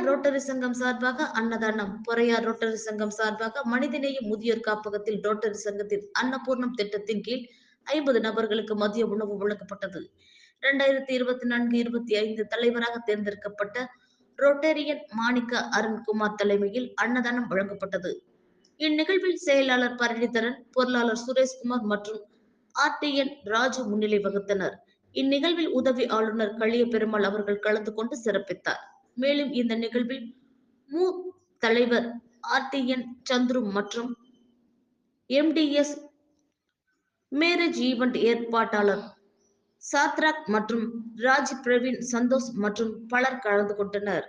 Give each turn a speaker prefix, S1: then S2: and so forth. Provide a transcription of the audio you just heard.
S1: Poraiyar rotary சங்கம் சார்பாக அன்னதானம் பொறையார் ரோட்டரி சங்கம் சார்பாக மனிதநேய முதியோர் காப்பகத்தில் ரோட்டரி சங்கத்தின் அன்னபூர்ணம் திட்டத்தின் கீழ் ஐம்பது நபர்களுக்கு மதிய உணவு வழங்கப்பட்டது. இரண்டாயிரத்தி இருபத்தி நான்கு இருபத்தி ஐந்து தலைவராக தேர்ந்தெடுக்கப்பட்ட ரோட்டரியன் மாணிக்க அருண்குமார் தலைமையில் அன்னதானம் வழங்கப்பட்டது. இந்நிகழ்வில் செயலாளர் பரணிதரன் பொருளாளர் சுரேஷ்குமார் மற்றும் ஆர்டிஎன் ராஜு முன்னிலை வகுத்தனர். இந்நிகழ்வில் உதவி ஆளுநர் களிய பெருமாள் அவர்கள் கலந்து கொண்டு சிறப்பித்தார். மேலும் இந்த நிகழ்வில் மு. தலைவர் ஆர்டிஎன் சந்துரு மற்றும் எம்டிஎஸ் மேரேஜ் ஈவெண்ட் ஏற்பாட்டாளர் சாத்ராக் மற்றும் ராஜ் பிரவீன் சந்தோஷ் மற்றும் பலர் கலந்து கொண்டனர்.